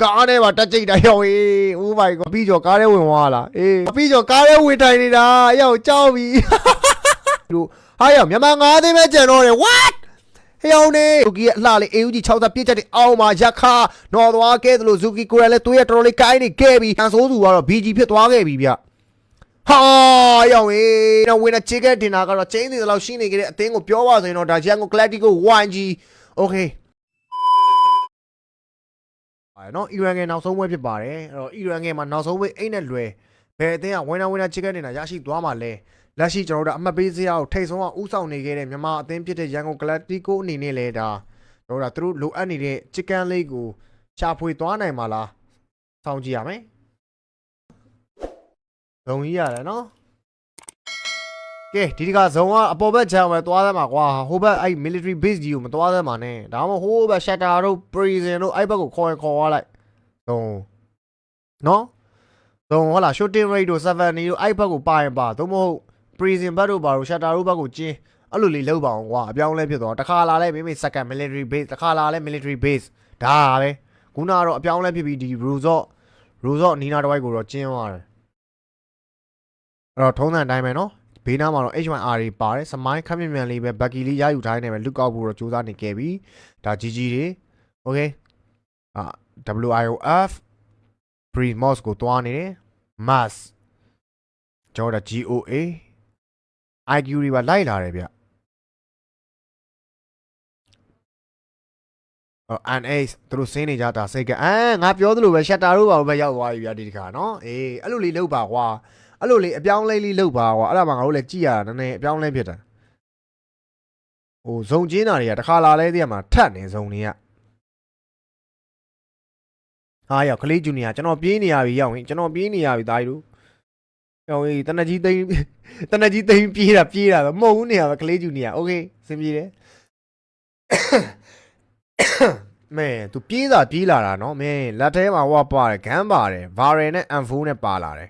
ကားထဲမှာတက်ကြိတ်တိုင်းရောက်ရေး Oh my god ပြီးကျော်ကားထဲဝင်သွားလားအေးပြီးကျော်ကားထဲဝင်ထိုင်နေတာရောက်ကြောက်ပြီတို့ဟာရောက်မြန်မာငါးသိန်းပဲကျန်တော့တယ် what ဟေးအောင်နေဇူကီရဲ့အလှလေး AUG 60ပြည့်ချက်တဲ့အောက်မှာရက်ခါနော်သွားခဲ့သလိုဇူကီကိုယ်လည်းတွေးရတော်တော်လေးကိုင်းနေခဲ့ပြီဟန်ဆိုးသူကတော့ BG ဖြစ်သွားခဲ့ပြီဗျဟာရောက်ရေနော်ဝင်တဲ့ချစ်ခဲ့တင်တာကတော့ချင်းသေးတယ်လို့ရှင်းနေကြတဲ့အသင်းကိုပြောပါဆိုရင်တော့ဒါဂျန်ကိုကလ ပ်တီကို 1G okay အဲနော်အီရန်ငယ်နောက်ဆုံးပွဲဖြစ်ပါတယ်အဲ့တော့အီရန်ငယ်မှာနောက်ဆုံးပွဲအိတ်နဲ့လွယ်ဘယ်အသင်းကဝင်းနာဝင်းနာချစ်ခဲ့နေတာရရှိသွားမှာလဲလက်ရှိကျွန်တော်တို့အမှတ်ပေးစရာကိုထိတ်ဆုံးအောင်ဥဆောင်နေခဲ့တဲ့မြန်မာအသင်းဖြစ်တဲ့ရန်ကုန်ကလပ်တီကိုအနေနဲ့လဲဒါကျွန်တော်တို့ကသူတို့လိုအပ်နေတဲ့ချစ်ကန်လေးကိုရှာဖွေသွားနိုင်မှာလားစောင့်ကြည့်ရမယ်ဇုံကြီးရတယ်နော် ကဲဒီတကဇုံကအပေါ်ဘက်ချမ်းပဲသွားသမှာကွာဟိုဘက်အဲ့ military base ကြီးကိုမသွားသမှာနဲ့ဒါမှမဟုတ်ဟိုဘက် shutter တို့ prison တို့အဲ့ဘက်ကိုခေါ်ရင်ခေါ်သွားလိုက်ဇုံနော်ဇုံဟုတ်လား shooting rate တို့70တို့အဲ့ဘက်ကိုပါရင်ပါသို့မဟုတ် prison ဘက်တို့ပါတို့ shutter တို့ဘက်ကိုကျင်းအဲ့လိုလေးလောက်ပါအောင်ကွာအပြောင်းလဲဖြစ်သွားတခါလာလဲမိမိ second military base တခါလာလဲ military base ဒါပဲခုနကတော့အပြောင်းလဲဖြစ်ပြီးဒီ resort resort နီနာတစ်ဝိုက်ကိုတော့ကျင်းသွားတယ်အဲ့တော့ထုံးစံအတိုင်းပဲနော် ဘေးနားမှာတော့ H1R တွေပါတယ်စမိုင်းခက်မြင်မြန်လေးပဲဘက်ကီလေးရယူထားနေပဲလုကောက်ဖို့တော့စူးစမ်းနေခဲ့ပြီဒါ GG တွေ okay အာ WIOF pre mouse ကိုတွားနေတယ် mass ကျွန်တော်တို့ GOA IQ တွေပါလိုက်လာတယ်ဗျအော် NH သူတို့စင်းနေကြတာစိတ်ကအဲငါပြောသလိုပဲ shutter တို့ပါပဲရောက်သွားပြီဗျဒီတခါနော်အေးအဲ့လိုလေးလောက်ပါကွာ အဲ့လိုလေးအပြောင်းလဲလေးလောက်ပါကွာအဲ့ဒါမှငါတို့လည်းကြည့်ရတာနည်းနည်းအပြောင်းလဲဖြစ်တာဟိုဇုံကျင်းတာတွေကတခါလာလဲတည်းမှာထတ်နေဇုံတွေကဟာရောက်ကလေးဂျူနီယာကျွန်တော်ပြေးနေရပြီရောက်ရင်ကျွန်တော်ပြေးနေရပြီသားကြီးတို့ရောက်ရင်တနကြီးသိန်းတနကြီးသိန်းပြေးတာပြေးတာပဲမဟုတ်ဘူးနေရပဲကလေးဂျူနီယာโอเคစင်ပြေတယ် မဲ तू ပြေးတာပြေးလာတာเนาะမင်းလက်ထဲမှာဟောပါတယ်ဂန်းပါတယ်ဗာရယ်နဲ့ M4 နဲ့ပါလာတယ်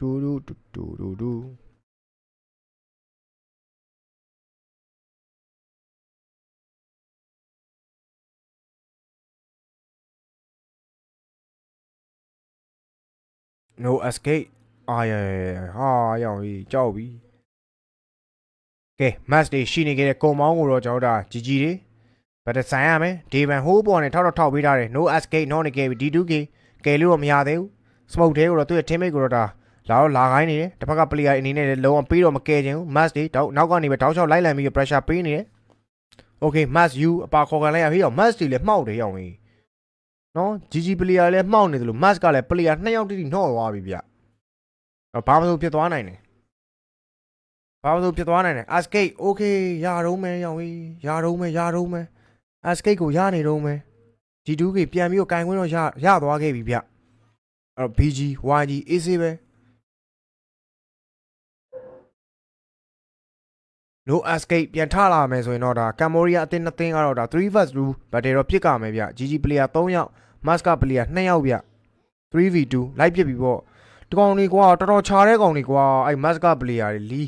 ဒူဒူဒူဒူဒူโนเอสเคအာရဟာရောင်ကြီးကြောက်ပြီကဲမတ်စ်တွေရှိနေခဲ့တဲ့ကုံမောင်းကိုတော့ကျွန်တော်ဒါជីជីတွေဗတ်ဆိုင်ရမယ်ဒေဗန်ဟိုးပေါ်နဲ့ထောက်တော့ထောက်ပေးထားတယ် no escape no နေခဲ့ပြီ d2k ကဲလို့မရသေးဘူး smoke သေးကိုတော့သူ့ရဲ့ teammate ကိုတော့ဒါ လာတော့လာခိုင်းနေတယ်တစ်ဖက်က player အနေနဲ့လည်းလုံးဝပေးတော့မကယ်ချင်ဘူး mass တွေတောက်နောက်ကနေပဲတောက်ချောက်လိုက်လံပြီး pressure ပေးနေတယ် okay mass you အပါခေါ်ကန်လိုက်ရဟေးရော mass တွေလည်းမှောက်တယ်ရောင်ကြီးနော် GG player လည်းမှောက်နေတယ်လို့ mass ကလည်း player နှစ်ယောက်တိတိနှော့သွားပြီဗျတော့ဘာမှမဆိုဖြစ်သွားနိုင်တယ်ဘာမှမဆိုဖြစ်သွားနိုင်တယ် escape okay ရတော့မယ်ရောင်ကြီးရတော့မယ်ရတော့မယ် escape ကိုရနေတော့မယ် G2K ပြန်ပြီးတော့ကင်ခွင်းတော့ရရသွားခဲ့ပြီဗျအဲ့တော့ BG YG AC ပဲ no escape ပြန်ထလာမယ်ဆိုရင်တော့ဒါကမ်ဘောဒီးယားအသင်းနှစ်သင်းကတော့ဒါ3 vs 2 battle တော့ဖြစ်ကြမယ်ဗျ GG player 3ယောက် Maska player 2ယောက်ဗျ 3v2 လိုက်ပြစ်ပြီပေါ့ဒီကောင်တွေကွာတော်တော်ခြားတဲ့ကောင်တွေကွာအဲ့ Maska player တွေလီ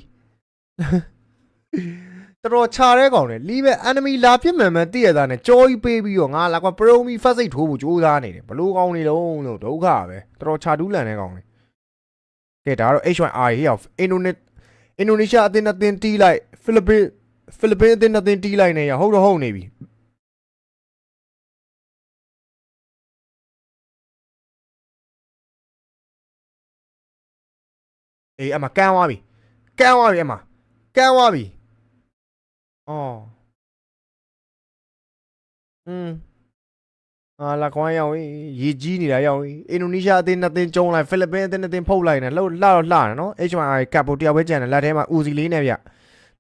တော်တော်ခြာတဲ့ကောင်တယ်လီးပဲ enemy လာပြစ်မှန်မှန်တည့်ရတာနဲ့ကြောကြီးပေးပြီးတော့ငါလာကွာ pro me first aid ထိုးဖို့ကြိုးစားနေတယ်ဘလို့ကောင်နေလုံးလို့ဒုက္ခပဲတော်တော်ခြာတူးလန်တဲ့ကောင်လေကဲဒါကတော့ H1R ဟေ့ရောက်အင်ဒိုနီ အင်ဒိုနီးရှားအသင်းအသင်းတီးလိုက်ဖိလစ်ပင်းဖိလစ်ပင်းအသင်းအသင်းတီးလိုက်နေရဟုတ်တော့ဟုတ်နေပြီအေးအမကန်သွားပြီကန်သွားပြီအမကန်သွားပြီအော်อืม အာလာကွမ်းရောက်ရင်ရေကြီးနေတာရောက်ရင်အင်ဒိုနီးရှားအသင်းနှစ်သင်းကျုံလိုက်ဖိလစ်ပင်းအသင်းနှစ်သင်းဖုတ်လိုက်နေလှုပ်လှတော့လှတယ်နော် H1I ကပ်ပိုတယောက်ပဲကျန်တယ်လက်ထဲမှာဦးစီလေးနဲ့ဗျ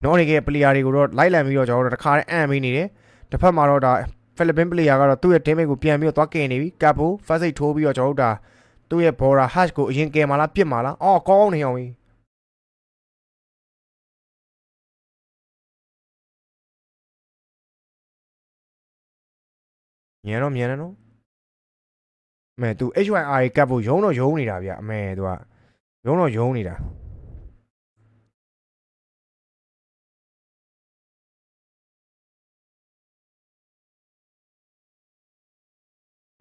နော်နေကပလီယာတွေကိုတော့လိုက်လံပြီးတော့ကျွန်တော်တို့တခါတည်းအံ့ပေးနေတယ်တစ်ဖက်မှာတော့ဒါဖိလစ်ပင်းပလေယာကတော့သူ့ရဲ့ teammate ကိုပြန်ပြီးတော့သွားကင်နေပြီကပ်ဖို့ first aid ထိုးပြီးတော့ကျွန်တော်တို့ဒါသူ့ရဲ့ border hash ကိုအရင်ကယ်မာလားပြစ်မာလားအော်ကောင်းနေအောင်ကြီး မြန်တော့မြန်တယ်နော်အမဲ तू HYR ကပ်ဖို့ရုံးတော့ရုံးနေတာဗျအမဲ तू ကရုံးတော့ရုံးနေတာ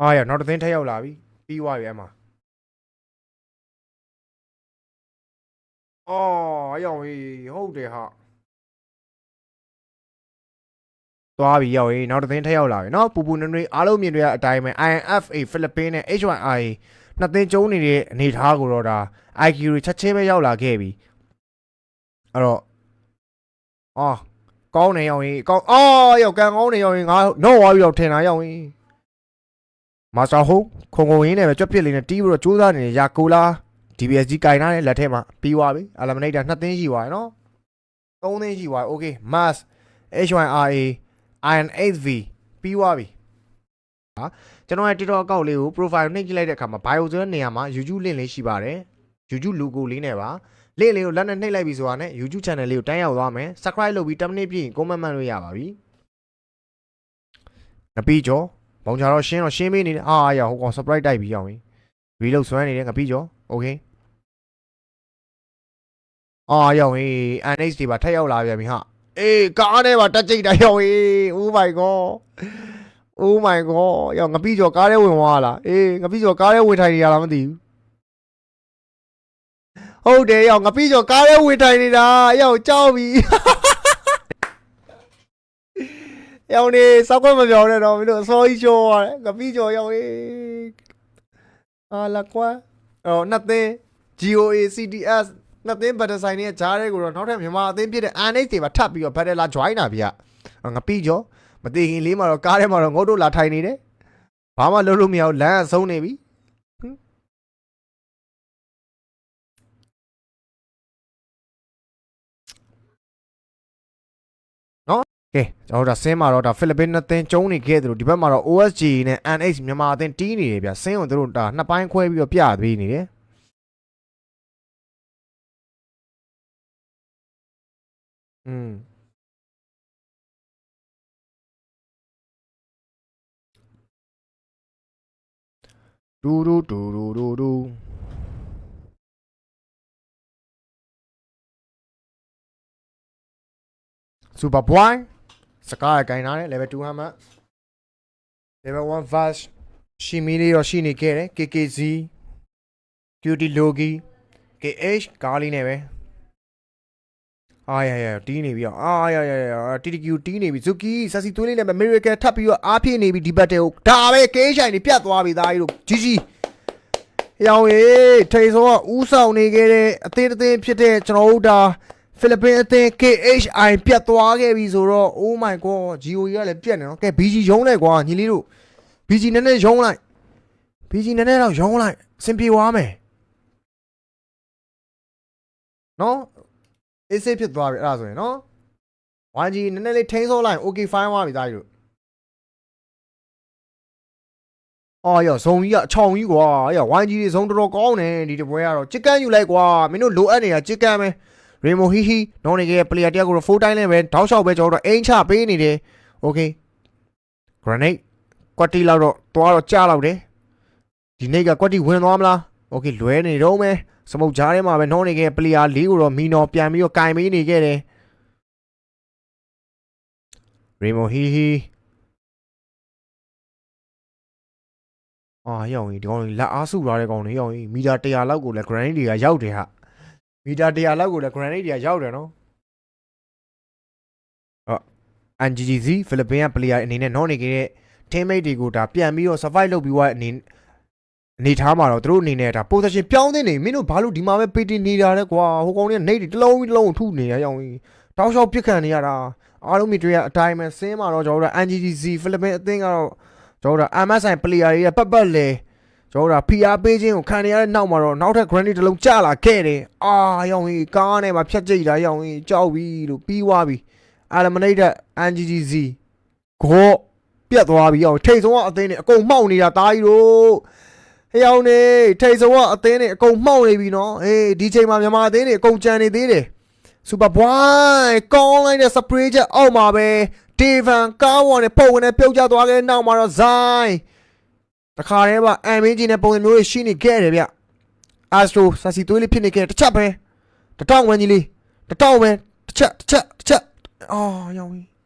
အာရနောက်တစ်သင်းထက်ရောက်လာပြီပြီးသွားပြီအမအော်အယောင်ကြီးဟုတ်တယ်ဟာ သွားပြီရောက်ရင်နောက်တစ်သင်းထက်ရောက်လာပြီเนาะပူပူနွေ့နွေ့အားလုံးမြင်တွေ့ရအတိုင်းပဲ INFA ဖိလစ်ပင်းနဲ့ H1I နှစ်သင်းကျုံးနေတဲ့အနေအထားကိုတော့ဒါ IQ တွေချက်ချင်းပဲရောက်လာခဲ့ပြီအဲ့တော့အော်ကောင်းနေရောက်ရင်ကောင်းအော်ရောက်ကန်ကောင်းနေရောက်ရင်ငါတော့ဝါပြီးတော့ထင်တာရောက်ရင်မာစတာဟုတ်ခုံခုံရင်းနဲ့ပဲကြွက်ပစ်လေးနဲ့တီးပြီးတော့ကြိုးစားနေတဲ့ယာကိုလာ DBSG ကင်ထားတဲ့လက်ထဲမှာပြီးသွားပြီအလမနိတ်တာနှစ်သင်းရှိသွားပြီနော်သုံးသင်းရှိသွားပြီ okay mass H1RA IN8V ပြီးသွားပြီဟာကျွန်တော်ရဲ့ TikTok account လေးကို profile နှိပ်ကြည့်လိုက်တဲ့အခါမှာ bio ဆိုတဲ့နေရာမှာ YouTube link လေးရှိပါတယ် YouTube logo လေးနဲ့ပါ link လေးကိုလက်နဲ့နှိပ်လိုက်ပြီဆိုတာနဲ့ YouTube channel လေးကိုတန်းရောက်သွားမယ် subscribe လုပ်ပြီး10မိနစ်ပြည့်ရင် comment မှတ်လို့ရပါပြီငပီးကျော်ဘုံချာတော့ရှင်းတော့ရှင်းပေးနေတယ်အာရဟိုကောင် surprise တိုက်ပြီးရောက်ရင် reload ဆွဲနေတယ်ငပီးကျော် okay အာရောက်ရင် NH တွေပါထက်ရောက်လာပြန်ပြီဟာ အေးကားနဲ့ပါတက်ကြိတ်တာရောက်ရင် oh my god oh my god ရောက်ငပီးကျော်ကားထဲဝင်သွားလားအေးငပီးကျော်ကားထဲဝင်ထိုင်နေရလားမသိဘူးဟုတ်တယ်ရောက်ငပီးကျော်ကားထဲဝင်ထိုင်နေတာရောက်ကြောက်ပြီရောက်နေစောက်ခွင့်မပြောနဲ့တော့မင်းတို့အစောကြီးချိုးရတယ်ငပီးကျော်ရောက်ရေးအာလာကွာအော်နှစ်သင်း GOA CDS နှစ်သင်းဘတ်တဆိုင်နဲ့ဂျားတဲ့ကိုတော့နောက်ထပ်မြန်မာအသင်းဖြစ်တဲ့ NH တွေပါထပ်ပြီးတော့ဘတ်တလာ join တာဗျငပီးကျော်မတည်ခင်လေးမှာတော့ကားထဲမှာတော့ငုတ်တို့လာထိုင်နေတယ်ဘာမှလုပ်လို့မရဘူးလမ်းကဆုံးနေပြီဟင်နော်ကဲကျွန်တော်တို့ဒါဆင်းမှာတော့ဒါဖိလစ်ပင်းနှစ်သင်းကျုံးနေခဲ့တယ်လို့ဒီဘက်မှာတော့ OSG နဲ့ NH မြန်မာအသင်းတီးနေတယ်ဗျဆင်းကိုတို့ဒါနှစ်ပိုင်းခွဲပြီးတော့ပြပေးနေတယ် อืม ဒူဒူဒူဒူဒူဒူစူပါဘွိုင်းစကားရဂိုင်းလာတယ် level 2 hammer level 1 fast ရှီမီလေးတော့ရှိနေခဲ့တယ် KKZ QT Logi KH ကားလေးနဲ့ပဲ အာရရတီးနေပြီအာရရရ TTQ တီးနေပြီဇူကီဆက်စီသွေးလေးနဲ့ Miracle ထပ်ပြီးတော့အားဖြည့်နေပြီဒီဘက်တဲကိုဒါပဲ KH ဆိုင်နေပြတ်သွားပြီသားကြီးတို့ GG ရောင်ရီထိန်စောကဥဆောင်နေခဲ့တဲ့အသင်းအသင်းဖြစ်တဲ့ကျွန်တော်တို့ဒါဖိလစ်ပင်းအသင်း KHI ပြတ်သွားခဲ့ပြီဆိုတော့ Oh my god GO ကြီးကလည်းပြတ်နေနော်ကဲ BG ရုံးလိုက်ကွာညီလေးတို့ BG နည်းနည်းရုံးလိုက် BG နည်းနည်းတော့ရုံးလိုက်အဆင်ပြေသွားမယ်နော် အေးဆေးဖြစ်သွားပြီအဲ့ဒါဆိုရင်နော် 1G နည်းနည်းလေးထိန်းစိုးလိုက် OK fine သွားပြီသားကြီးတို့အော်ရဇုံကြီးကအချောင်ကြီးကွာအဲ့ရ 1G တွေဇုံတော်တော်ကောင်းတယ်ဒီတပွဲကတော့ chicken ယူလိုက်ကွာမင်းတို့လိုအပ်နေတာ chicken ပဲ Remo Hihi နော်နေကရဲ့ player တယောက်ကိုတော့4 time နဲ့ပဲတောက်လျှောက်ပဲကျွန်တော်တို့အိမ်ချပေးနေတယ် Okay granate ကွက်တီလောက်တော့သွားတော့ကြားလောက်တယ်ဒီနေ့ကကွက်တီဝင်သွားမလား Okay လွဲနေတော့မယ် စမုတ်ကြားထဲမှာပဲနောနေကပလေယာလေးကိုတော့မီနော်ပြန်ပြီးတော့ကင်ပေးနေခဲ့တယ်ရေမိုဟီဟီအာရောင်ကြီးဒီကောင်ကြီးလက်အားစုထားတဲ့ကောင်တွေရောင်ကြီးမီတာ100လောက်ကိုလည်း granite တွေကရောက်တယ်ဟာမီတာ100လောက်ကိုလည်း granite တွေကရောက်တယ်နော်ဟော NGGZ ဖိလစ်ပင်းက player အနေနဲ့နော်နေခဲ့တဲ့ teammate တွေကိုဒါပြန်ပြီးတော့ survive လုပ်ပြီးွားအနေ အနေထားမှာတော့သူတို့အနေနဲ့ဒါ position ပြောင်းသင့်နေမင်းတို့ဘာလို့ဒီမှာပဲပေးတင်နေတာလဲကွာဟိုကောင်တွေက nate တစ်လုံးတစ်လုံးထုနေရရောင်ကြီးတောက်လျှောက်ပြစ်ခံနေရတာအားလုံးမီတွေကအတိုင်းပဲဆင်းမှာတော့ကျွန်တော်တို့ NGGZ ဖိလစ်ပင်းအသင်းကတော့ကျွန်တော်တို့ MSI player တွေကပတ်ပတ်လေကျွန်တော်တို့ PR ပေးခြင်းကိုခံရတဲ့နောက်မှာတော့နောက်ထပ် granite တစ်လုံးကျလာခဲ့တယ်အာရောင်ကြီးကားနဲ့မှဖြတ်ကြိတ်တာရောင်ကြီးကြောက်ပြီလို့ပြီးသွားပြီ eliminated NGGZ ကိုပြတ်သွားပြီအောင်ထိတ်ဆုံးကအသင်းတွေအကုန်မှောက်နေတာတားကြီးတို့ ဟေးအောင်နေထိတ်ဆုံးကအသင်းတွေအကုန်မှောက်နေပြီနော်အေးဒီချိန်မှာမြန်မာအသင်းတွေအကုန်ကြံနေသေးတယ်စူပါဘွိုင်းကောင်းလိုက်တဲ့စပရေးချက်အောက်မှာပဲဒေဗန်ကားဝန်နဲ့ပုံဝင်နဲ့ပြုတ်ကျသွားခဲ့တဲ့နောက်မှာတော့ဇိုင်းတခါတည်းမှာအမ်မင်းကြီးနဲ့ပုံစံမျိုးတွေရှိနေခဲ့တယ်ဗျအာစထရိုဆာစီသွေးလေးဖြစ်နေခဲ့တယ်တစ်ချက်ပဲတစ်တောင်းဝန်းကြီးလေးတစ်တောင်းပဲတစ်ချက်တစ်ချက်တစ်ချက်အော်ရောင်ကြီး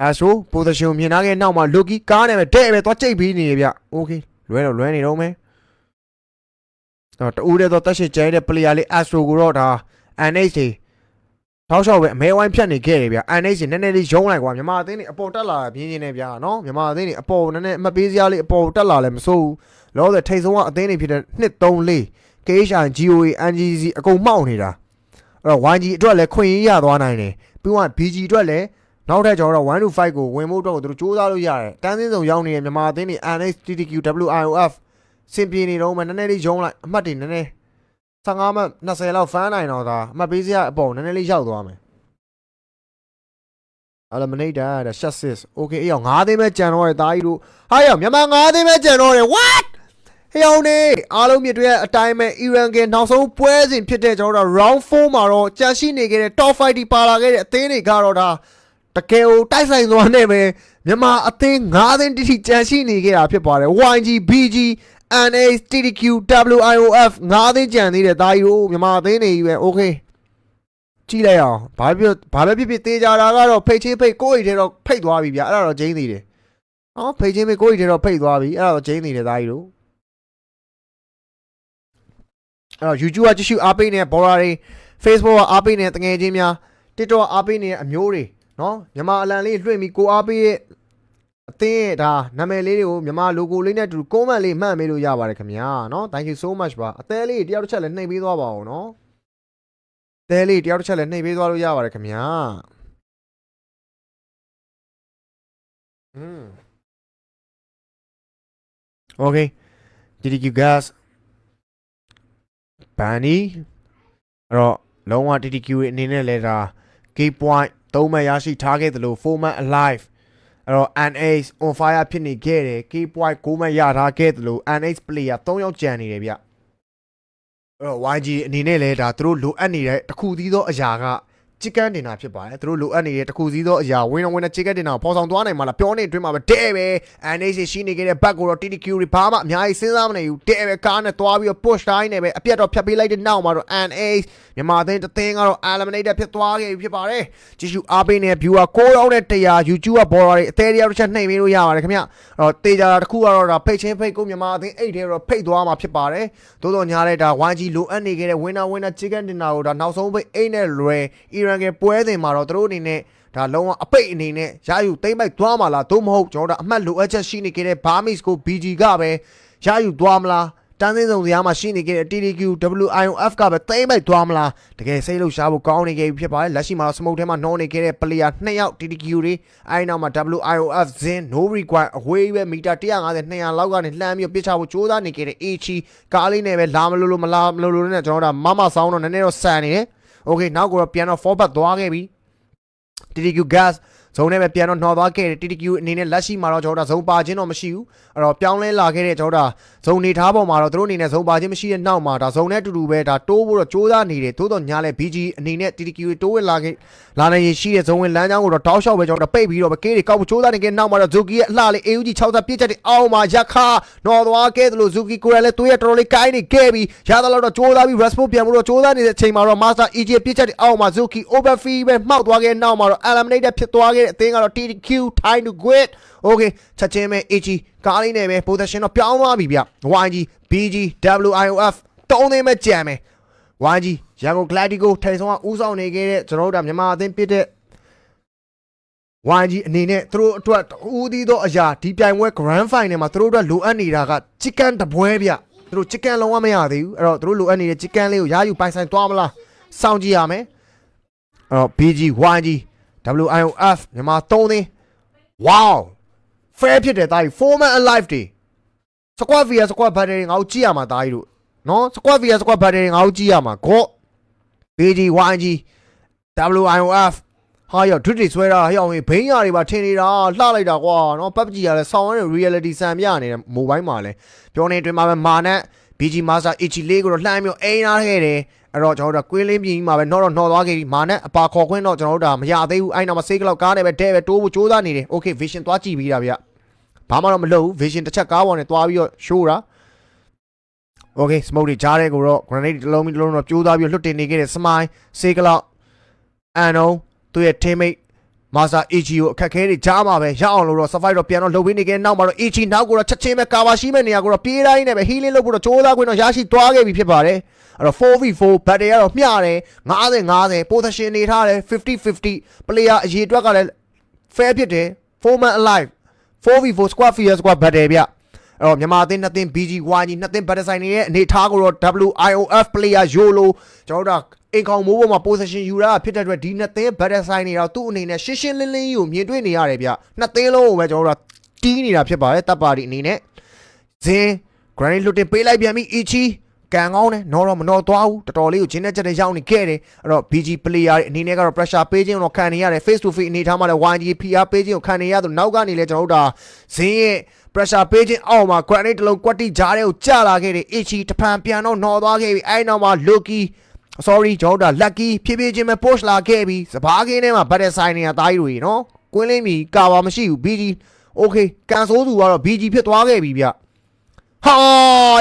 ။အဲဆိုပိုဇီရှင်မြင်လာခဲ့နောက်မှာလိုကီကားနဲ့ပဲတဲ့ပဲသွားကြိတ်ပြီးနေဗျ။ Okay လွဲတော့လွဲနေတော့မယ်။တော့တူးတဲ့တော့တက်ရှင်ကျဲတဲ့ player လေး Astro ကိုတော့ဒါ NH ထောက်လျှောက်ပဲအမဲဝိုင်းဖြတ်နေခဲ့တယ်ဗျ။ NH နည်းနည်းလေးယုံလိုက်ကွာမြန်မာအသင်းတွေအပေါ်တက်လာပြင်းပြင်းနဲ့ဗျာနော်မြန်မာအသင်းတွေအပေါ်နည်းနည်းအမပေးစရာလေးအပေါ်တက်လာလည်းမစိုးဘူး။လောဆယ်ထိတ်ဆုံးကအသင်းတွေဖြစ်တဲ့234 KHR GOA NGC အကုန်မှောက်နေတာ။အဲ့တော့ YG အတွက်လည်းခွင့်ရရသွားနိုင်တယ်။ပြီးတော့ BG အတွက်လည်း နောက်ထပ်ကျွန်တော်တို့1 to 5ကိုဝင်ဖို့အတွက်ကိုသူတို့စူးစမ်းလို့ရတယ်တန်းစင်းစုံရောက်နေတဲ့မြန်မာအသင်းတွေ NH TTQ WIOF စင်ပြေနေတော့မှနည်းနည်းလေးရုံးလိုက်အမှတ်တွေနည်းနည်း15မှတ်20လောက်ဖမ်းနိုင်တော့ဒါအမှတ်ပေးစရာအပေါ်နည်းနည်းလေးရောက်သွားမယ်အဲ့လိုမနေတာဒါ shot sis okay အေးအောင်9သိန်းပဲကြံတော့တယ်တာကြီးတို့ဟာရောမြန်မာ9သိန်းပဲကြံတော့တယ် what ဟေးအောင်နေအားလုံးမြစ်တွေရဲ့အတိုင်းပဲ Iran ကနောက်ဆုံးပွဲစဉ်ဖြစ်တဲ့ကျွန်တော်တို့ round 4မှာတော့ကြာရှိနေခဲ့တဲ့ top 5ဒီပါလာခဲ့တဲ့အသင်းတွေကတော့ဒါ တကယ်ကိုတိုက်ဆိုင်သွားနေပဲမြန်မာအသင်း9သင်းတိတိကြံရှိနေခဲ့တာဖြစ်ပါတယ် YG BG NA TTQ WIOF 9သင်းကြံသေးတယ်ဒါကြီးတို့မြန်မာအသင်းတွေကြီးပဲ okay ကြည့်လိုက်အောင်ဘာဖြစ်ဘာပဲဖြစ်ဖြစ်တေးကြတာကတော့ဖိတ်ချင်းဖိတ်ကိုယ့်အိတ်ထဲတော့ဖိတ်သွားပြီဗျအဲ့ဒါတော့ဂျင်းသေးတယ်ဟောဖိတ်ချင်းဖိတ်ကိုယ့်အိတ်ထဲတော့ဖိတ်သွားပြီအဲ့ဒါတော့ဂျင်းသေးတယ်ဒါကြီးတို့အဲ့တော့ YouTube ကကြည့်ရှုအားပေးနေတဲ့ border တွေ Facebook ကအားပေးနေတဲ့တငယ်ချင်းများ TikTok ကအားပေးနေတဲ့အမျိုးတွေ နော်မြန်မာအလံလေးလွှင့်ပြီးကိုအားပေးရဲ့အသင်းရဲ့ဒါနာမည်လေးတွေကိုမြန်မာ logo လေးနဲ့အတူ comment လေးမှတ်မေးလို့ရပါတယ်ခင်ဗျာနော် thank you so much ပါအသေးလေးတယောက်တစ်ချက်လည်းနှိပ်ပေးသွားပါအောင်နော်အသေးလေးတယောက်တစ်ချက်လည်းနှိပ်ပေးသွားလို့ရပါတယ်ခင်ဗျာอืม okay DDQ gas ဘန်နီအဲ့တော့လုံးဝ DDQ ရဲ့အနေနဲ့လဲဒါ key point 3မှတ်ရရှိထားခဲ့သလို4မှတ် alive အဲ့တော့ NH on fire ဖြစ်နေခဲ့တယ် key point 9မှတ်ရထားခဲ့သလို NH player 3ယောက်ကြံနေတယ်ဗျအဲ့တော့ YG အနေနဲ့လဲဒါသူတို့လိုအပ်နေတဲ့တစ်ခုသီးသောအရာက ချစ်ကန်တင်တာဖြစ်ပါတယ်သူတို့လိုအပ်နေတဲ့တစ်ခုစည်းသောအရာဝင်းအောင်ဝင်းနဲ့ချစ်ကန်တင်တာကိုပေါ်ဆောင်သွားနိုင်မှာလားပြောနေအတွင်းမှာပဲတဲ့ပဲ NH ရှိနေခဲ့တဲ့ဘက်ကိုတော့ TTQ တွေဘာမှအများကြီးစဉ်းစားမနေဘူးတဲ့ပဲကားနဲ့သွားပြီးတော့ push တိုင်းနဲ့ပဲအပြတ်တော့ဖြတ်ပေးလိုက်တဲ့နောက်မှာတော့ NH မြန်မာအသင်းတစ်သင်းကတော့ eliminated ဖြစ်သွားခဲ့ပြီဖြစ်ပါတယ်ကြည့်ရှုအားပေးနေတဲ့ viewer 900နဲ့100 YouTube က border တွေအသေးတရားတစ်ချက်နှိပ်ပေးလို့ရပါတယ်ခင်ဗျအဲ့တော့တေးကြတာတစ်ခုကတော့ဒါဖိတ်ချင်းဖိတ်ကိုမြန်မာအသင်းအိတ်ထဲတော့ဖိတ်သွားမှာဖြစ်ပါတယ်သို့တော်ညာတဲ့ဒါ YG လိုအပ်နေခဲ့တဲ့ winner winner chicken dinner ကိုဒါနောက်ဆုံးပိတ်အိတ်နဲ့လွယ် Iran ကပွဲစဉ်မှာတော့သူတို့အနေနဲ့ဒါလုံးဝအပိတ်အနေနဲ့ရယူသိမ့်ပိုက်သွားမှာလားသို့မဟုတ်ကျွန်တော်တို့အမှတ်လိုအပ်ချက်ရှိနေခဲ့တဲ့ Burmese ကို BG ကပဲရယူသွားမလားတန်းစင်းစုံစရာမှာရှိနေခဲ့တဲ့ TDQ WIOF ကပဲသိမ့်ပိုက်သွားမလားတကယ်စိတ်လှုပ်ရှားဖို့ကောင်းနေခဲ့ပြီဖြစ်ပါတယ်လက်ရှိမှာတော့ smoke ထဲမှာနှောနေခဲ့တဲ့ player 2ယောက် TDQ တွေအဲဒီနောက်မှာ WIOF Zin no require အဝေးပဲမီတာ150 200လောက်ကနေလှမ်းပြီးပစ်ချဖို့ကြိုးစားနေခဲ့တဲ့ AG ကားလေးနဲ့ပဲလာမလို့လို့မလာမလို့လို့နဲ့ကျွန်တော်တို့မမဆောင်းတော့နည်းနည်းတော့ဆန်နေတယ် okay နောက်ကတော့ပြန်တော့ forward သွားခဲ့ပြီ TTQ gas ဇုံနဲ့ပဲပြန်တော့နှော်သွားခဲ့တယ် TTQ အနေနဲ့လက်ရှိမှာတော့ကျွန်တော်တို့ဇုံပါခြင်းတော့မရှိဘူးအဲ့တော့ပြောင်းလဲလာခဲ့တဲ့ကျွန်တော်တို့ဇုံနေထားပေါ်မှာတော့သူတို့အနေနဲ့ဇုံပါခြင်းမရှိတဲ့နောက်မှာဒါဇုံနဲ့အတူတူပဲဒါတိုးဖို့တော့စ조사နေတယ်သို့တော့ညာလဲ BG အနေနဲ့ TTQ တိုးဝင်လာခဲ့လာနေရင်ရှိတဲ့ဇုံဝင်လမ်းကြောင်းကိုတော့တောက်လျှောက်ပဲကျွန်တော်တို့ပိတ်ပြီးတော့ပဲကေးတွေကောက်ဖို့စ조사နေခဲ့နောက်မှာတော့ Zuki ရဲ့အလှလေး AUG 60ပြည့်ချက်တွေအောက်မှာရခါနော်သွားခဲ့တယ်လို့ Zuki ကိုယ်လည်းသွေးရတော်တော်လေးကိုင်းနေခဲ့ပြီးရသလောက်တော့စ조사ပြီး response ပြန်ဖို့တော့စ조사နေတဲ့အချိန်မှာတော့ Master EG ပြည့်ချက်တွေအောက်မှာ Zuki overfee ပဲမှောက်သွားခဲ့နောက်မှာတော့ eliminated ဖြစ်သွားခဲ့ ့တဲ့အသင်းကတော့ TTQ time to quit okay ချက်ချင်းပဲ AG ကားလေးနဲ့ပဲ position တော့ပြောင်းသွားပြီဗျ YG BG WIOF တုံးသိမ်းမဲ့ကြံမယ် YG ရန်ကုန် Gladico ထိန်ဆောင်ကဦးဆောင်နေခဲ့တဲ့ကျွန်တော်တို့ဒါမြန်မာအသင်းဖြစ်တဲ့ YG အနေနဲ့သူတို့အတွက်ဦးသီးသောအရာဒီပြိုင်ပွဲ Grand Final မှာသူတို့အတွက်လိုအပ်နေတာက chicken တပွဲဗျသူတို့ chicken လုံးဝမရသေးဘူးအဲ့တော့သူတို့လိုအပ်နေတဲ့ chicken လေးကိုရယူပိုင်ဆိုင်သွားမလားစောင့်ကြည့်ရမယ်အဲ့တော့ BG YG WIOF မြန်မာ3သင်း wow fair ဖြစ်တယ်တာကြီး four man alive တွေ squad vs squad battle တွေငါတို့ကြည့်ရမှာတာကြီးတို့နော် squad vs squad battle တွေငါတို့ကြည့်ရမှာ go BG YG WIOF ဟာရောက်ဒွစ်တွေဆွဲတာဟရောက်ရင်ဘိန်းရတွေပါထင်နေတာလှလိုက်တာကွာနော် PUBG ကလည်းဆောင်းရတဲ့ reality စံပြနေတယ် mobile မှာလည်းပြောနေအတွင်းမှာပဲမာနက် BG Master H4 ကိုတော့လှမ်းမျိုးအိမ်လာခဲ့တယ် အဲ့တော့ကျွန်တော်တို့ကကွင်းလင်းပြင်းကြီးမှာပဲတော့တော့နှော်သွားခဲ့ပြီမာနက်အပါခေါ်ခွင့်တော့ကျွန်တော်တို့ဒါမရသေးဘူးအဲ့နောက်မှာစေးကလောက်ကားနဲ့ပဲတဲ့ပဲတိုးဖို့စူးစမ်းနေတယ် okay vision သွားကြည့်ပြီးတာဗျဘာမှတော့မလုပ်ဘူး vision တစ်ချက်ကားပေါ်နဲ့သွားပြီးတော့ show တာ okay smoke တွေကြားတဲ့ကိုတော့ grenade တစ်လုံးပြီးတစ်လုံးတော့ပြိုးသွားပြီးလွတ်တင်နေခဲ့တဲ့ smile စေးကလောက်အန်အောင်သူ့ရဲ့ teammate မာစာ AG ကိုအခက်ခဲတွေကြားမှာပဲရအောင်လို့တော့ survive တော့ပြန်တော့လှုပ်ပေးနေခဲ့နောက်မှာတော့ AG နောက်ကိုတော့ချက်ချင်းပဲကာဘာရှိမဲ့နေရာကိုတော့ပြေးတိုင်းနဲ့ပဲ healing လုပ်ဖို့တော့ကြိုးစားခွင့်တော့ရရှိသွားခဲ့ပြီဖြစ်ပါတယ်အဲ့တော့ 4v4 battle ကတော့မျှတယ်90 90 position နေထားတယ်50 50 player အရေးအတွက်ကလည်း fair ဖြစ်တယ်4 man alive 4v4 squad fear squad battle ဗျအဲ့တော့မြန်မာအသင်းနှစ်သင်း BGY ကြီးနှစ်သင်း battle ဆိုင်နေတဲ့အနေထားကိုတော့ WIOF player YOLO ကျွန်တော်တို့ အိမ်ကောင်မိုးပေါ်မှာ position ယူတာဖြစ်တဲ့အတွက်ဒီနှစ်သင်း battle ဆိုင်နေတော့သူ့အနေနဲ့ရှင်းရှင်းလင်းလင်းကြီးကိုမြင်တွေ့နေရတယ်ဗျနှစ်သင်းလုံးကိုပဲကျွန်တော်တို့တီးနေတာဖြစ်ပါတယ်တပ်ပါတီအနေနဲ့ဇင်း granny လွတ်တင်ပေးလိုက်ပြန်ပြီ ichi ကန်ကောင်းတယ်နော်တော့မနော်သွားဘူးတော်တော်လေးကိုဂျင်းနဲ့ချက်နဲ့ရောက်နေခဲ့တယ်အဲ့တော့ BG player တွေအနေနဲ့ကတော့ pressure ပေးခြင်းတော့ခံနေရတယ် face to face အနေထားမှာလည်း YG PR ပေးခြင်းကိုခံနေရသူနောက်ကနေလည်းကျွန်တော်တို့ဒါဇင်းရဲ့ pressure ပေးခြင်းအောက်မှာ granite တစ်လုံးကွက်တိကြားတဲ့ကိုကျလာခဲ့တယ် ichi တဖန်ပြန်တော့နော်သွားခဲ့ပြီအဲ့နောက်မှာ loki sorry ကျွန်တော်တို့ဒါ lucky ဖြည်းဖြည်းချင်းပဲ push လာခဲ့ပြီစဘာကင်းထဲမှာ battle sign နေတာတားကြီးတွေနော်ကွင်းလင်းပြီကာပါမရှိဘူး BG okay ကန်ဆိုးသူကတော့ BG ဖြစ်သွားခဲ့ပြီဗျဟာ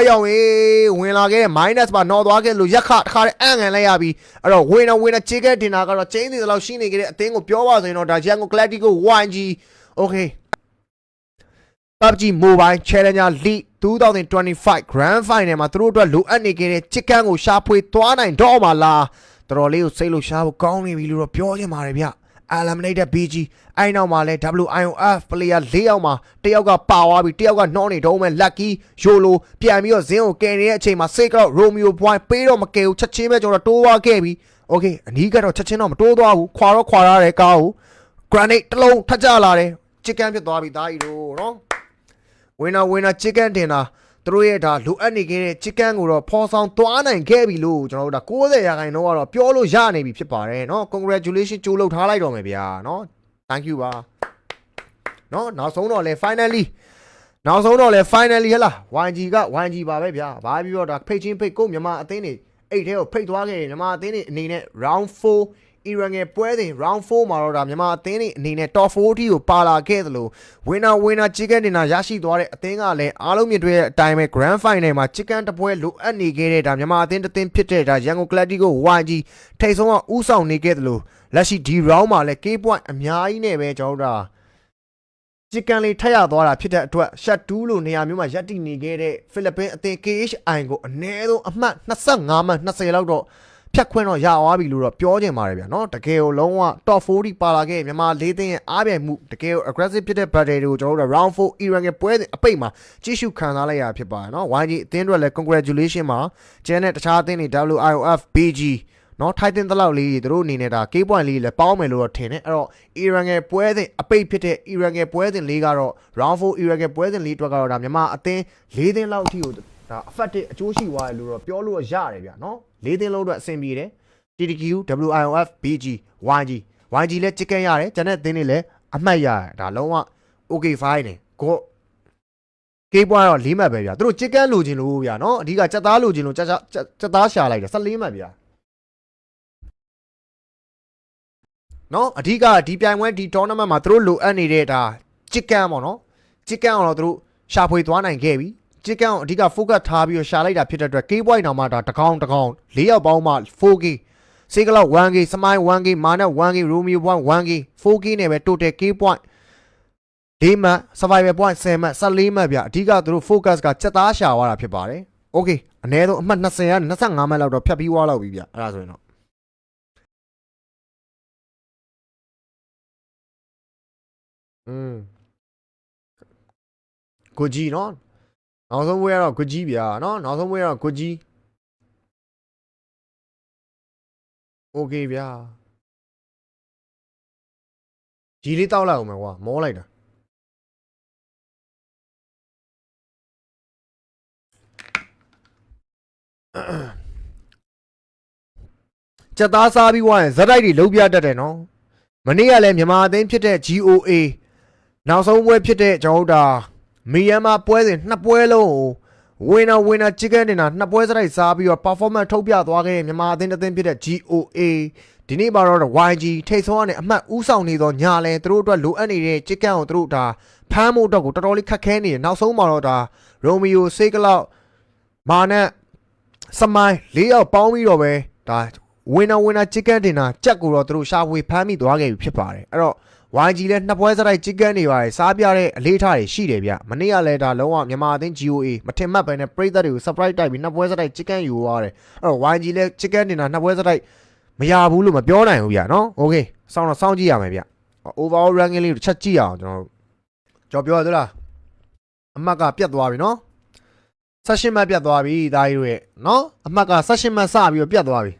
ရောက်ရေဝင်လာခဲ့တဲ့ minus မှာနော်သွားခဲ့လို့ရက်ခတစ်ခါတည်းအန့်ငံလိုက်ရပြီအဲ့တော့ဝင်တော့ဝင်တော့ချေခဲ့တင်တာကတော့ chain တွေလောက်ရှိနေခဲ့တဲ့အသင်းကိုပြောပါဆိုရင်တော့ဒါ Jango Galactic ကို YG okay PUBG Mobile Challenger League 2025 Grand Final မှာသူတို့အတွက်လိုအပ်နေခဲ့တဲ့ချစ်ကန်းကိုရှာဖွေသွားနိုင်တော့မှာလားတော်တော်လေးကိုစိတ်လို့ရှားဖို့ကောင်းနေပြီလို့တော့ပြောချင်ပါတယ်ဗျ Eliminated BG အဲ့နောက်မှာလဲ WIOF player ၄ယောက်မှာတစ်ယောက်ကပါသွားပြီတစ်ယောက်ကနှောနေတော့မဲ့ Lucky Yolo ပြန်ပြီးတော့ဇင်းကိုကယ်နေတဲ့အချိန်မှာ Sake တော့ Romeo Point ပေးတော့မကယ်ဘူးချက်ချင်းပဲကျွန်တော်တိုးသွားခဲ့ပြီ Okay အနီးကတော့ချက်ချင်းတော့မတိုးသွားဘူးခွာတော့ခွာရတဲ့ကားကို Granite တစ်လုံးထပ်ကြလာတယ်ချစ်ကန်းဖြစ်သွားပြီသားကြီးတို့နော် ဝင်းနာဝင်းနာချစ်ကန်တင်တာသူတို့ရဲ့ဒါလိုအပ်နေခဲ့တဲ့ချစ်ကန်ကိုတော့ဖော်ဆောင်သွားနိုင်ခဲ့ပြီလို့ကျွန်တော်တို့ဒါ90ရာခိုင်နှုန်းကတော့ပြောလို့ရနေပြီဖြစ်ပါတယ်เนาะ congratulation ကြိုးလုပ်ထားလိုက်တော့မယ်ဗျာเนาะ thank you ပါเนาะနောက်ဆုံးတော့လဲ finally နောက်ဆုံးတော့လဲ finally ဟဲ့လား YG က YG ပါပဲဗျာဘာပြီးတော့ဒါဖိတ်ချင်းဖိတ်ကိုမြန်မာအသင်းတွေအဲ့ထဲကိုဖိတ်သွားခဲ့တယ်မြန်မာအသင်းတွေအနေနဲ့ round 4 Iran ရဲ့ပွဲစဉ် round 4မှာတော့ဒါမြန်မာအသင်းတွေအနေနဲ့ top 4ထိကိုပါလာခဲ့သလို winner winner chicken dinner ရရှိသွားတဲ့အသင်းကလည်းအားလုံးမြင်တွေ့တဲ့အတိုင်းပဲ grand final မှာ chicken တစ်ပွဲလိုအပ်နေခဲ့တဲ့ဒါမြန်မာအသင်းတစ်သင်းဖြစ်တဲ့ဒါရန်ကုန် Classic ကို YG ထိတ်ဆုံးကဥဆောင်နေခဲ့သလိုလက်ရှိဒီ round မှာလည်း K point အများကြီးနဲ့ပဲကျွန်တော်တို့ဒါ chicken လေးထက်ရသွားတာဖြစ်တဲ့အတွက် shut 2လို့နေရာမျိုးမှာရပ်တည်နေခဲ့တဲ့ဖိလစ်ပင်းအသင်း KHI ကိုအနည်းဆုံးအမှတ်25မှတ်20လောက်တော့ ဖြတ်ခွင့်တော့ရသွားပြီလို့တော့ပြောချင်ပါတယ်ဗျာနော်တကယ်ကိုလုံးဝ top 40ပါလာခဲ့မြန်မာလေးသင်းရဲ့အားပြိုင်မှုတကယ်ကို aggressive ဖြစ်တဲ့ battle တွေကိုကျွန်တော်တို့ round 4 Iran ရဲ့ပွဲစဉ်အပိတ်မှာကြည့်ရှုခံစားလိုက်ရဖြစ်ပါတယ်နော် YG အသင်းတွေလည်း congratulation ပါကျန်တဲ့တခြားအသင်းတွေ WIOF BG နော် Titan တလောက်လေးတွေသူတို့အနေနဲ့ဒါ K point လေးလည်းပေါင်းမယ်လို့တော့ထင်တယ်အဲ့တော့ Iran ရဲ့ပွဲစဉ်အပိတ်ဖြစ်တဲ့ Iran ရဲ့ပွဲစဉ်လေးကတော့ round 4 Iran ရဲ့ပွဲစဉ်လေးအတွက်ကတော့ဒါမြန်မာအသင်း၄သင်းလောက်အထိကိုဒါ effective အကျိုးရှိသွားတယ်လို့တော့ပြောလို့ရတယ်ဗျာနော်၄သင်းလုံးအတွက်အဆင်ပြေတယ် TTQ WIOF BG YG YG လည်း chicken ရတယ်ကျန်တဲ့သင်းတွေလည်းအမှတ်ရတယ်ဒါလုံးဝ okay fine နေကိုကေးပွားတော့၄မှတ်ပဲဗျာသူတို့ chicken လိုချင်လို့ဗျာနော်အဓိကစက်သားလိုချင်လို့စက်စက်သားရှာလိုက်တယ်14မှတ်ဗျာနော်အဓိကဒီပြိုင်ပွဲဒီ tournament မှာသူတို့လိုအပ်နေတဲ့ဒါ chicken ပေါ့နော် chicken အောင်တော့သူတို့ရှာဖွေသွားနိုင်ခဲ့ပြီ chicken ကိုအဓိက focus ထားပြီးတော့ရှာလိုက်တာဖြစ်တဲ့အတွက် K point တောင်မှဒါတကောင်တကောင်၄ယောက်ပေါင်းမှ 4K စေကလောက် 1K စမိုင်း 1K မာနက် 1K Romeo point 1K 4K နဲ့ပဲ total K point ၄မှတ် survival point 10မှတ်14မှတ်ဗျအဓိကသူတို့ focus ကစက်သားရှာသွားတာဖြစ်ပါတယ် okay အနည်းဆုံးအမှတ်20က25မှတ်လောက်တော့ဖြတ်ပြီးွားလောက်ပြီဗျအဲ့ဒါဆိုရင်တော့อืมကိုကြီးเนาะ နောက်ဆုံးဝဲကတော့ကိုကြီးဗျာเนาะနောက်ဆုံးဝဲကတော့ကိုကြီး โอเคဗျာဂျီလေးတောက်လိုက်အောင်မယ်ကွာမောလိုက်တာစက်သားစားပြီးွားရင်ဇက်တိုက်တွေလုံးပြတတ်တယ်နော် မနေ့ကလည်းမြန်မာအသင်းဖြစ်တဲ့ GOA နောက်ဆုံးပွဲဖြစ်တဲ့ကျွန်တော်တို့ဒါ မီယန်မာပွဲစဉ်နှစ်ပွဲလုံးကို winner winner chicken dinner နှစ်ပွဲစတိုက်စားပြီးတော့ performance ထုတ်ပြသွားခဲ့တဲ့မြန်မာအသင်းတစ်သင်းဖြစ်တဲ့ GOA ဒီနေ့မှာတော့ YG ထိတ်ဆုံးကနေအမှတ်ဥဆောင်နေတော့ညာလဲသူတို့အတွက်လိုအပ်နေတဲ့ chicken ကိုသူတို့ဒါဖမ်းဖို့အတွက်ကိုတော်တော်လေးခက်ခဲနေတယ်နောက်ဆုံးမှာတော့ဒါ Romeo စေးကလောက်မာနဲ့စမိုင်းလေးယောက်ပေါင်းပြီးတော့ပဲဒါ winner winner chicken dinner ကြက်ကိုတော့သူတို့ရှာဖွေဖမ်းမိသွားခဲ့ပြီဖြစ်ပါတယ်အဲ့တော့ YG လည်းနှစ်ပွဲစတိုက် chicken တွေပါတယ်စားပြတဲ့အလေးထားတွေရှိတယ်ဗျမနေ့ကလည်းဒါလုံးဝမြန်မာအသင်း GOA မထင်မှတ်ပဲနဲ့ပရိသတ်တွေကို surprise တိုက်ပြီးနှစ်ပွဲစတိုက် chicken ယူသွားတယ်အဲ့တော့ YG လည်း chicken dinner နှစ်ပွဲစတိုက်မရဘူးလို့မပြောနိုင်ဘူးဗျနော် okay စောင်းတော့စောင်းကြည့်ရမယ်ဗျ overall ranking လေးကိုချက်ကြည့်ရအောင်ကျွန်တော်တို့ကြော်ပြောရသလားအမှတ်ကပြတ်သွားပြီနော်18မှတ်ပြတ်သွားပြီဒါကြီးတို့ရဲ့နော်အမှတ်က18မှတ်စပြီးတော့ပြတ်သွားပြီ